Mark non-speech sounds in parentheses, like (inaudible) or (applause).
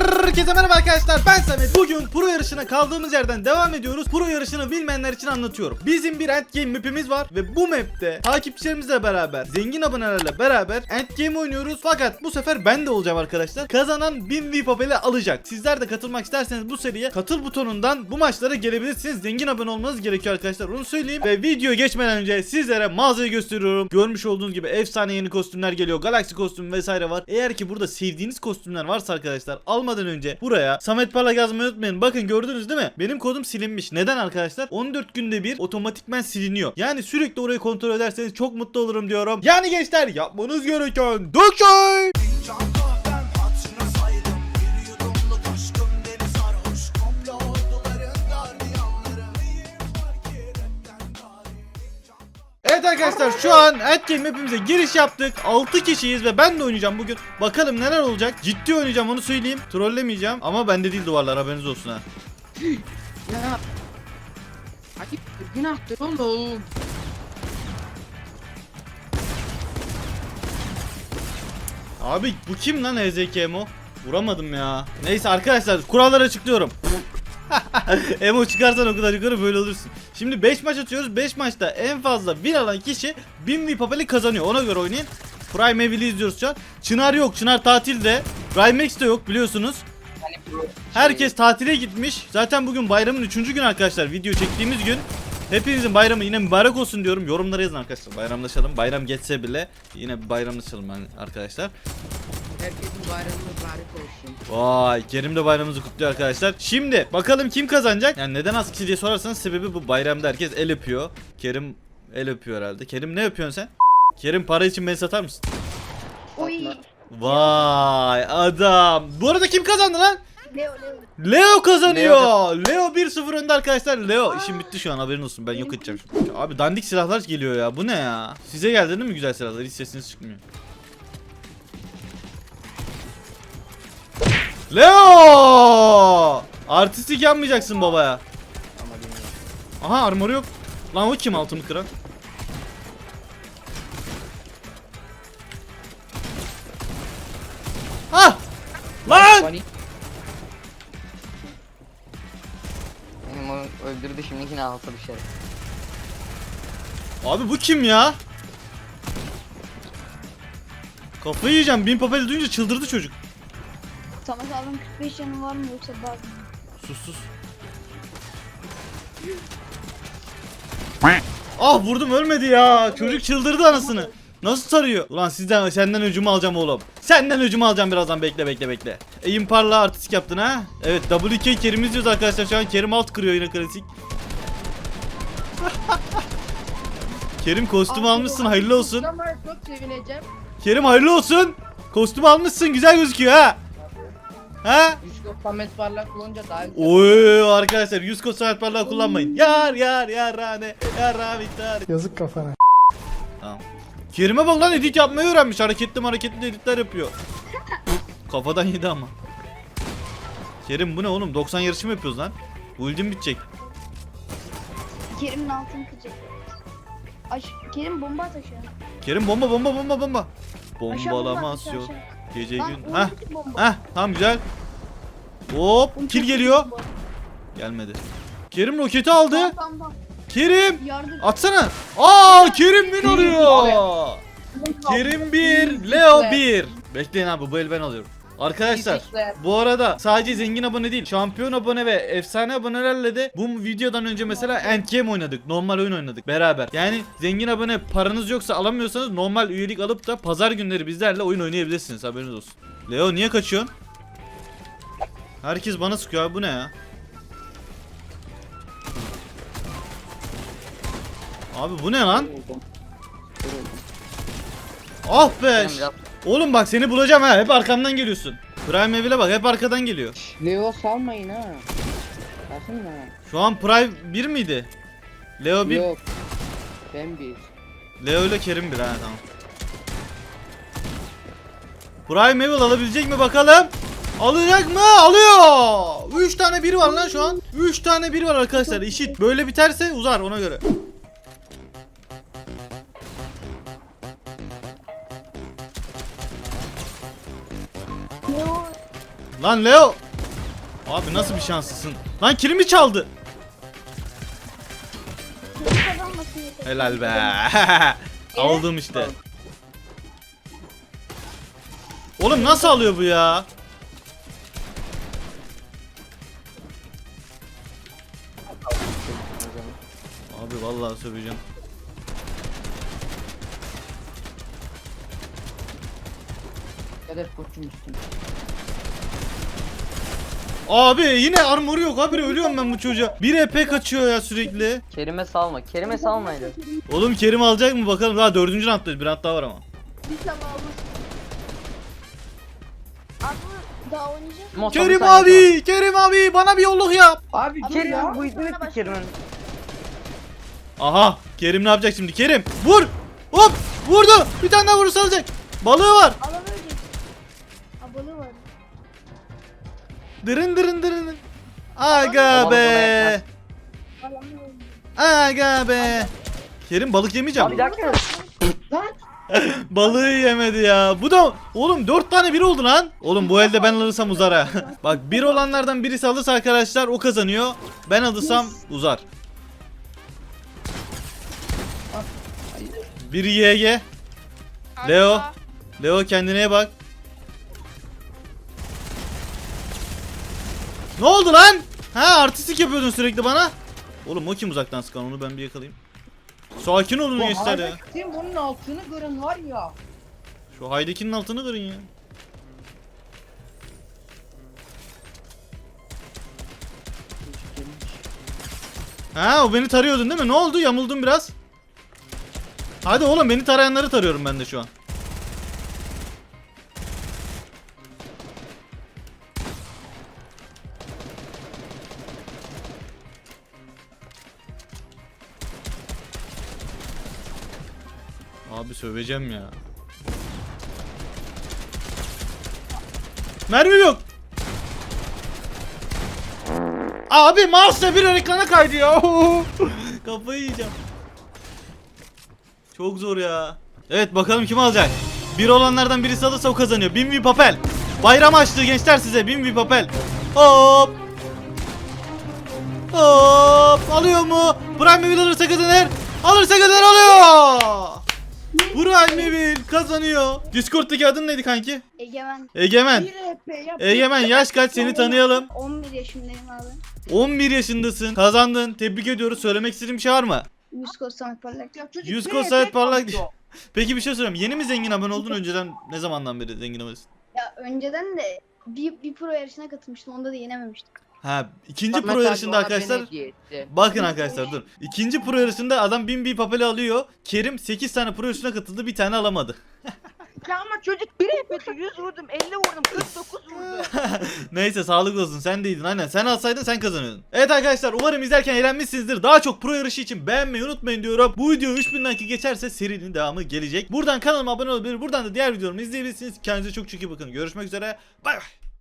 Herkese merhaba arkadaşlar. Ben Samet. Bugün pro yarışına kaldığımız yerden devam ediyoruz. Pro yarışını bilmeyenler için anlatıyorum. Bizim bir endgame map'imiz var Ve bu map'te takipçilerimizle beraber Zengin abonelerle beraber endgame oynuyoruz. Fakat bu sefer ben de olacağım arkadaşlar. Kazanan 1000 V papeli alacak. Sizler de katılmak isterseniz bu seriye katıl butonundan Bu maçlara gelebilirsiniz. Zengin abone olmanız gerekiyor arkadaşlar onu söyleyeyim. Ve video geçmeden önce sizlere mağazayı gösteriyorum. Görmüş olduğunuz gibi efsane yeni kostümler geliyor. Galaxy kostüm vesaire var. Eğer ki burada sevdiğiniz kostümler varsa arkadaşlar almadan önce buraya Samet Parlak yazmayı unutmayın. Bakın gördünüz değil mi? Benim kodum silinmiş. Neden arkadaşlar? 14 günde bir otomatikmen siliniyor. Yani sürekli orayı kontrol ederseniz çok mutlu olurum diyorum. Yani gençler yapmanız gereken dök şey. Evet arkadaşlar şu an Endgame hepimize giriş yaptık. 6 kişiyiz ve ben de oynayacağım bugün. Bakalım neler olacak. Ciddi oynayacağım onu söyleyeyim. Trollemeyeceğim ama bende değil duvarlar haberiniz olsun ha. Ya. Hadi günahtır oğlum. Abi bu kim lan EZK Emo? Vuramadım ya. Neyse arkadaşlar kuralları açıklıyorum. (laughs) Emo çıkarsan o kadar yukarı böyle olursun. Şimdi 5 maç atıyoruz. 5 maçta en fazla win alan kişi 1000 V papeli kazanıyor. Ona göre oynayın. Prime Evil'i izliyoruz şu an. Çınar yok. Çınar tatilde. Rimex de yok biliyorsunuz. Herkes tatile gitmiş. Zaten bugün bayramın 3. gün arkadaşlar. Video çektiğimiz gün. Hepinizin bayramı yine mübarek olsun diyorum. Yorumlara yazın arkadaşlar. Bayramlaşalım. Bayram geçse bile yine bayramlaşalım arkadaşlar. Herkesin bayramı mübarek olsun. Vay Kerim de bayramımızı kutluyor arkadaşlar. Şimdi bakalım kim kazanacak? Yani neden az kişi diye sorarsanız sebebi bu bayramda herkes el öpüyor. Kerim el öpüyor herhalde. Kerim ne yapıyorsun sen? Kerim para için beni satar mısın? Oy. Vay adam. Bu arada kim kazandı lan? Leo Leo. Leo kazanıyor. Leo 1-0 önde arkadaşlar. Leo işim bitti şu an haberin olsun. Ben yok edeceğim. Abi dandik silahlar geliyor ya. Bu ne ya? Size geldi değil mi güzel silahlar? Hiç sesiniz çıkmıyor. Leo! Artistik yapmayacaksın babaya. Aha armoru yok. Lan o kim altımı kıran? Ah! Lan! Benim o öldürdü şimdi yine alsa dışarı. Abi bu kim ya? Kafayı yiyeceğim. Bin papel duyunca çıldırdı çocuk. Samet abim 45 canı var mı yoksa bak mı? Sus sus. Ah vurdum ölmedi ya. Çocuk çıldırdı anasını. Nasıl sarıyor? Ulan sizden senden öcümü alacağım oğlum. Senden öcümü alacağım birazdan bekle bekle bekle. Eğim parla artistik yaptın ha? Evet WK Kerim izliyoruz arkadaşlar şu an Kerim alt kırıyor yine klasik. (laughs) Kerim kostüm almışsın hayırlı olsun. Çok sevineceğim. Kerim hayırlı olsun. Kostüm almışsın güzel gözüküyor ha. Ha? Yusuf Samet Parlak olunca daha. Oy arkadaşlar 100 kod saat parlağı kullanmayın. Yar yar yarane yarra bitar. Yazık kafana. Tamam. Kerim'e bak lan edit yapmayı öğrenmiş. Hareketli hareketli editler yapıyor. Kafadan yedi ama. Kerim bu ne oğlum? 90 yarışı mı yapıyoruz lan? Bu ultim bitecek. Kerim'in altını kıracak. Aş Kerim bomba aşağı. Kerim bomba bomba bomba bomba. Aşağı bomba at, Bombalaması aşağı, yok. aşağı. Gece Lan, gün. o Heh nasıl bomba? heh tamam güzel. Hop kötü geliyor. bomba. Gelmedi. Kerim roketi aldı. Tamam tamam tamam. Kerim Yardım. Atsana. Aa Kerim bin oluyor. Kerim 1, Leo 1. Bekleyin abi bu el ben alıyorum. Arkadaşlar Teşekkürler. bu arada sadece zengin abone değil şampiyon abone ve efsane abonelerle de bu videodan önce mesela endgame oynadık normal oyun oynadık beraber yani zengin abone paranız yoksa alamıyorsanız normal üyelik alıp da pazar günleri bizlerle oyun oynayabilirsiniz haberiniz olsun Leo niye kaçıyorsun? Herkes bana sıkıyor abi bu ne ya? Abi bu ne lan? Ah be! Benim biraz Oğlum bak seni bulacağım ha. Hep arkamdan geliyorsun. Prime Evil'e bak hep arkadan geliyor. Leo salmayın ha. Mı? Şu an Prime 1 miydi? Leo 1. Yok. Ben bir. Leo ile Kerim 1 ha tamam. Prime Evil alabilecek mi bakalım? Alacak mı? Alıyor. 3 tane 1 var lan şu an. 3 tane 1 var arkadaşlar. İşit böyle biterse uzar ona göre. Lan Leo. Abi nasıl bir şanslısın? Lan kilimi çaldı. Helal be. (laughs) Aldım işte. Oğlum nasıl alıyor bu ya? Abi vallahi söveceğim. Kader koçum üstüm. Abi yine armor yok abi ölüyorum ben bu çocuğa. Bir EP kaçıyor ya sürekli. Kerim'e salma. Kerim'e salmaydı. Oğlum Kerim alacak mı bakalım. Daha dördüncü rounddayız. Bir round daha var ama. Bir tane almış. Abi daha oynayacak. Kerim sonra. abi, Kerim abi bana bir yolluk yap. Abi Abi Kerim ya, bu hizmet sonra bir Kerim'in. Aha, Kerim ne yapacak şimdi? Kerim vur. Hop, vurdu. Bir tane daha vurursa alacak. Balığı var. Abone Dırın dırın dırın. Aga be. Aga be. Kerim balık yemeyeceğim. Abi bir dakika. (laughs) Balığı yemedi ya. Bu da oğlum dört tane bir oldu lan. Oğlum bu elde ben alırsam uzar ha. (laughs) Bak bir olanlardan birisi alırsa arkadaşlar o kazanıyor. Ben alırsam uzar. Biri YG. Leo. Leo kendine bak. Ne oldu lan? Ha artistik yapıyordun sürekli bana. Oğlum o kim uzaktan sıkan onu ben bir yakalayayım. Sakin olun gençler ya. Sen bunun altını görün var ya. Şu Haydeki'nin altını kırın ya. Ha o beni tarıyordun değil mi? Ne oldu? Yamuldun biraz. Hadi oğlum beni tarayanları tarıyorum ben de şu an. Söveceğim ya. Mermi yok. Abi mouse'la bir ekrana kaydı ya. (laughs) Kafayı yiyeceğim. Çok zor ya. Evet bakalım kim alacak. Bir olanlardan birisi alırsa o kazanıyor. Bin bir papel. Bayram açtı gençler size. Bin bir papel. Hop. Hop. Alıyor mu? Prime Mobile alırsa kazanır. Alırsa kazanır alıyor. Prime Mobile kazanıyor. Discord'daki adın neydi kanki? Egemen. Egemen. Egemen yaş kaç seni tanıyalım. 11 yaşındayım abi. 11 yaşındasın. Kazandın. Tebrik ediyoruz. Söylemek istediğin bir şey var mı? Yüz samet parlak. Ya çocuk Yüz EP saat parlak. (laughs) Peki bir şey sorayım. Yeni mi zengin abone oldun önceden ne zamandan beri zengin abonesin? Ya önceden de bir, bir pro yarışına katılmıştım. Onda da yenememiştik. Ha ikinci Samet pro abi yarışında ona beni arkadaşlar. hediye etti. Bakın arkadaşlar dur. İkinci pro yarışında adam bin bir papeli alıyor. Kerim 8 tane pro yarışına katıldı bir tane alamadı. (laughs) Ya ama çocuk bir EP'di 100 vurdum 50 vurdum 49 vurdum. (laughs) Neyse sağlıklı olsun sen değildin aynen sen alsaydın sen kazanıyordun. Evet arkadaşlar umarım izlerken eğlenmişsinizdir. Daha çok pro yarışı için beğenmeyi unutmayın diyorum. Bu video 3000 like geçerse serinin devamı gelecek. Buradan kanalıma abone olabilir. Buradan da diğer videolarımı izleyebilirsiniz. Kendinize çok çok iyi bakın. Görüşmek üzere. Bay bay.